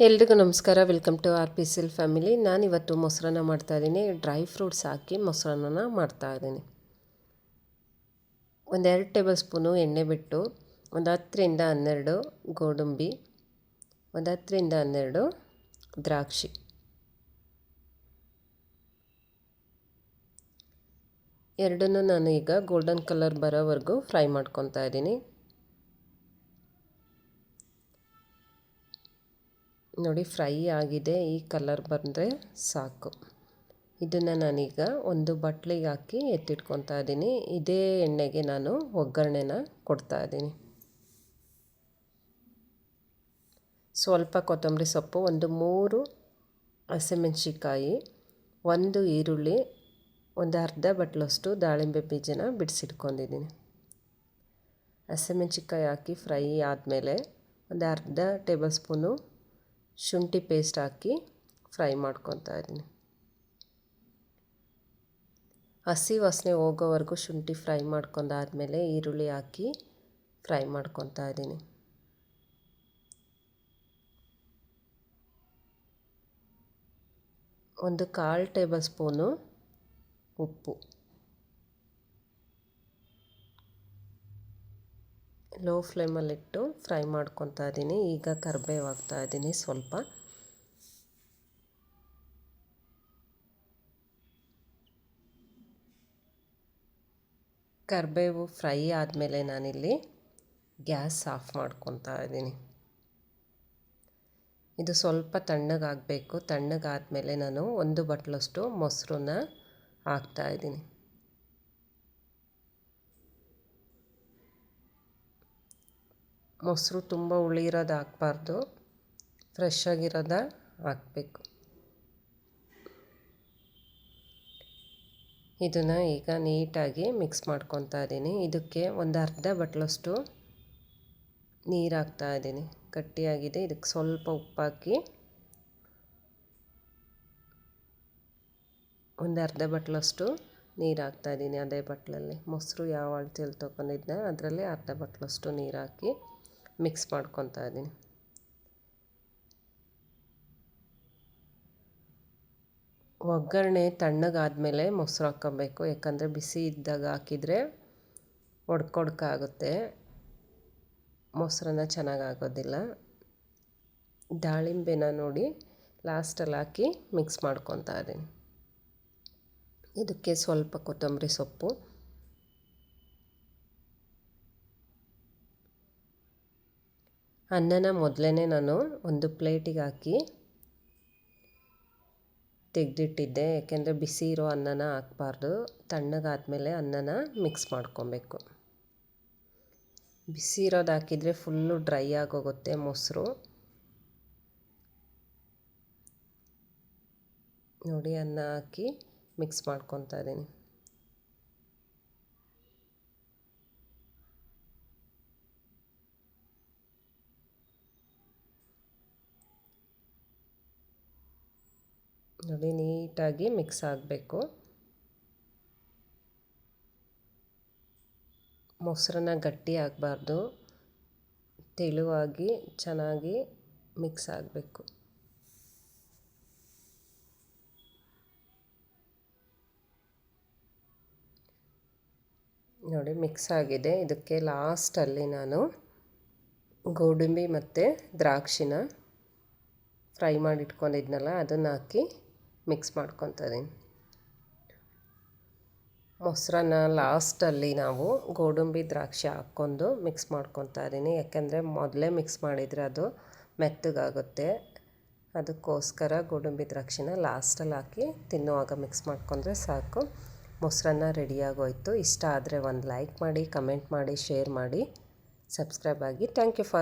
ಎಲ್ರಿಗೂ ನಮಸ್ಕಾರ. Welcome to R P ಸಿಲ್ ಫ್ಯಾಮಿಲಿ ನಾನಿವತ್ತು ಮೊಸರನ್ನ ಮಾಡ್ತಾಯಿದ್ದೀನಿ ಡ್ರೈ ಫ್ರೂಟ್ಸ್ ಹಾಕಿ ಮೊಸರನ್ನ ಮಾಡ್ತಾಯಿದ್ದೀನಿ ಒಂದೆರಡು ಟೇಬಲ್ ಸ್ಪೂನು ಎಣ್ಣೆ ಬಿಟ್ಟು, ಒಂದು ಹತ್ತರಿಂದ ಹನ್ನೆರಡು ಗೋಡಂಬಿ, ಒಂದು ಹತ್ತರಿಂದ ಹನ್ನೆರಡು ದ್ರಾಕ್ಷಿ. ಎರಡನ್ನು ನಾನು ಈಗ ಗೋಲ್ಡನ್ ಕಲರ್ ಬರೋವರೆಗೂ ಫ್ರೈ ಮಾಡ್ಕೊತಾ ಇದ್ದೀನಿ. ನೋಡಿ ಫ್ರೈ ಆಗಿದೆ, ಈ ಕಲರ್ ಬಂದರೆ ಸಾಕು. ಇದನ್ನು ನಾನೀಗ ಒಂದು ಬಟ್ಲಿಗೆ ಹಾಕಿ ಎತ್ತಿಟ್ಕೊತಾ ಇದ್ದೀನಿ. ಇದೇ ಎಣ್ಣೆಗೆ ನಾನು ಒಗ್ಗರಣೆನ ಕೊಡ್ತಾ ಇದ್ದೀನಿ. ಸ್ವಲ್ಪ ಕೊತ್ತಂಬರಿ ಸೊಪ್ಪು, ಒಂದು ಮೂರು ಹಸಿಮೆಣ್ಸಿಕಾಯಿ ಒಂದು ಈರುಳ್ಳಿ, ಒಂದು ಅರ್ಧ ಬಟ್ಲಷ್ಟು ದಾಳಿಂಬೆ ಬೀಜನ ಬಿಡಿಸಿಟ್ಕೊಂಡಿದ್ದೀನಿ. ಹಸಿಮೆಣ್ಸಿಕಾಯಿ ಹಾಕಿ ಫ್ರೈ ಆದಮೇಲೆ ಒಂದು ಅರ್ಧ ಟೇಬಲ್ ಸ್ಪೂನು ಶುಂಠಿ ಪೇಸ್ಟ್ ಹಾಕಿ ಫ್ರೈ ಮಾಡ್ಕೊತಾ ಇದ್ದೀನಿ. ಹಸಿ ವಾಸನೆ ಹೋಗೋವರೆಗೂ ಶುಂಠಿ ಫ್ರೈ ಮಾಡ್ಕೊಂಡಾದ್ಮೇಲೆ ಈರುಳ್ಳಿ ಹಾಕಿ ಫ್ರೈ ಮಾಡ್ಕೊತಾ ಇದ್ದೀನಿ. ಒಂದು ಕಾಲು ಟೇಬಲ್ ಸ್ಪೂನು ಉಪ್ಪು. ಲೋ ಫ್ಲೇಮಲ್ಲಿಟ್ಟು ಫ್ರೈ ಮಾಡ್ಕೊತಾ ಇದ್ದೀನಿ. ಈಗ ಕರಿಬೇವು ಹಾಕ್ತಾ ಇದ್ದೀನಿ ಸ್ವಲ್ಪ. ಕರಿಬೇವು ಫ್ರೈ ಆದಮೇಲೆ ನಾನಿಲ್ಲಿ ಗ್ಯಾಸ್ ಆಫ್ ಮಾಡ್ಕೊತಾ ಇದ್ದೀನಿ. ಇದು ಸ್ವಲ್ಪ ತಣ್ಣಗಾಗಬೇಕು. ತಣ್ಣಗಾದಮೇಲೆ ನಾನು ಒಂದು ಬಟ್ಲಷ್ಟು ಮೊಸರನ್ನ ಹಾಕ್ತಾಯಿದ್ದೀನಿ ಮೊಸರು ತುಂಬ ಉಳಿರೋದು ಹಾಕ್ಬಾರ್ದು. ಫ್ರೆಶ್ ಆಗಿರೋದ ಹಾಕಬೇಕು. ಇದನ್ನು ಈಗ ನೀಟಾಗಿ ಮಿಕ್ಸ್ ಮಾಡ್ಕೊತಾ ಇದ್ದೀನಿ. ಇದಕ್ಕೆ ಒಂದು ಅರ್ಧ ಬಟ್ಲಷ್ಟು ನೀರು ಹಾಕ್ತಾ ಇದ್ದೀನಿ. ಗಟ್ಟಿಯಾಗಿದೆ. ಇದಕ್ಕೆ ಸ್ವಲ್ಪ ಉಪ್ಪಾಕಿ ಒಂದು ಅರ್ಧ ಬಟ್ಲಷ್ಟು ನೀರು ಹಾಕ್ತಾಯಿದ್ದೀನಿ ಅದೇ ಬಟ್ಲಲ್ಲಿ. ಮೊಸರು ಯಾವ ಅಳತೆಯಲ್ಲಿ ತೊಗೊಂಡಿದ್ದೆ ಅದರಲ್ಲಿ ಅರ್ಧ ಬಟ್ಲಷ್ಟು ನೀರು ಹಾಕಿ ಮಿಕ್ಸ್ ಮಾಡ್ಕೊತಾ ಇದ್ದೀನಿ. ಒಗ್ಗರಣೆ ತಣ್ಣಗಾದಮೇಲೆ ಮೊಸರು ಹಾಕ್ಕೊಬೇಕು. ಯಾಕಂದರೆ ಬಿಸಿ ಇದ್ದಾಗ ಹಾಕಿದರೆ ಒಡ್ಕೊಡ್ಕಾಗುತ್ತೆ. ಮೊಸರನ್ನ ಚೆನ್ನಾಗಾಗೋದಿಲ್ಲ. ದಾಳಿಂಬೆನ ನೋಡಿ ಲಾಸ್ಟಲ್ಲಿ ಹಾಕಿ ಮಿಕ್ಸ್ ಮಾಡ್ಕೊತಾ ಇದ್ದೀನಿ. ಇದಕ್ಕೆ ಸ್ವಲ್ಪ ಕೊತ್ತಂಬರಿ ಸೊಪ್ಪು. ಅನ್ನನ ಮೊದಲೇ ನಾನು ಒಂದು ಪ್ಲೇಟಿಗೆ ಹಾಕಿ ತೆಗೆದಿಟ್ಟಿದ್ದೆ. ಯಾಕೆಂದರೆ ಬಿಸಿ ಇರೋ ಅನ್ನನ ಹಾಕ್ಬಾರ್ದು. ತಣ್ಣಗಾದಮೇಲೆ ಅನ್ನನ ಮಿಕ್ಸ್ ಮಾಡ್ಕೊಬೇಕು. ಬಿಸಿ ಇರೋದು ಹಾಕಿದರೆ ಫುಲ್ಲು ಡ್ರೈ ಆಗೋಗುತ್ತೆ ಮೊಸರು. ನೋಡಿ, ಅನ್ನ ಹಾಕಿ ಮಿಕ್ಸ್ ಮಾಡ್ಕೊತಾ ಇದ್ದೀನಿ. ನೋಡಿ, ನೀಟಾಗಿ ಮಿಕ್ಸ್ ಆಗಬೇಕು. ಮೊಸರನ್ನ ಗಟ್ಟಿ ಆಗಬಾರ್ದು. ತೆಳುವಾಗಿ, ಚೆನ್ನಾಗಿ ಮಿಕ್ಸ್ ಆಗಬೇಕು. ನೋಡಿ, ಮಿಕ್ಸ್ ಆಗಿದೆ. ಇದಕ್ಕೆ ಲಾಸ್ಟಲ್ಲಿ ನಾನು ಗೋಡಂಬಿ ಮತ್ತು ದ್ರಾಕ್ಷಿನ ಫ್ರೈ ಮಾಡಿ ಇಟ್ಕೊಂಡಿದ್ನಲ್ಲ ಅದನ್ನು ಹಾಕಿ ಮಿಕ್ಸ್ ಮಾಡ್ಕೊತೀನಿ ಮೊಸರನ್ನ ಲಾಸ್ಟಲ್ಲಿ ನಾವು ಗೋಡಂಬಿ ದ್ರಾಕ್ಷಿ ಹಾಕ್ಕೊಂಡು ಮಿಕ್ಸ್ ಮಾಡ್ಕೊತಾ ಇದ್ದೀನಿ ಯಾಕೆಂದರೆ ಮೊದಲೇ ಮಿಕ್ಸ್ ಮಾಡಿದರೆ ಅದು ಮೆತ್ತಗಾಗುತ್ತೆ. ಅದಕ್ಕೋಸ್ಕರ ಗೋಡಂಬಿ ದ್ರಾಕ್ಷಿನ ಲಾಸ್ಟಲ್ಲಿ ಹಾಕಿ ತಿನ್ನುವಾಗ ಮಿಕ್ಸ್ ಮಾಡ್ಕೊಂಡ್ರೆ ಸಾಕು. ಮೊಸರನ್ನ ರೆಡಿಯಾಗೋಯ್ತು. ಇಷ್ಟ ಆದರೆ ಒಂದು ಲೈಕ್ ಮಾಡಿ, ಕಮೆಂಟ್ ಮಾಡಿ, ಶೇರ್ ಮಾಡಿ. ಸಬ್ಸ್ಕ್ರೈಬ್ ಆಗಿ. Thank you for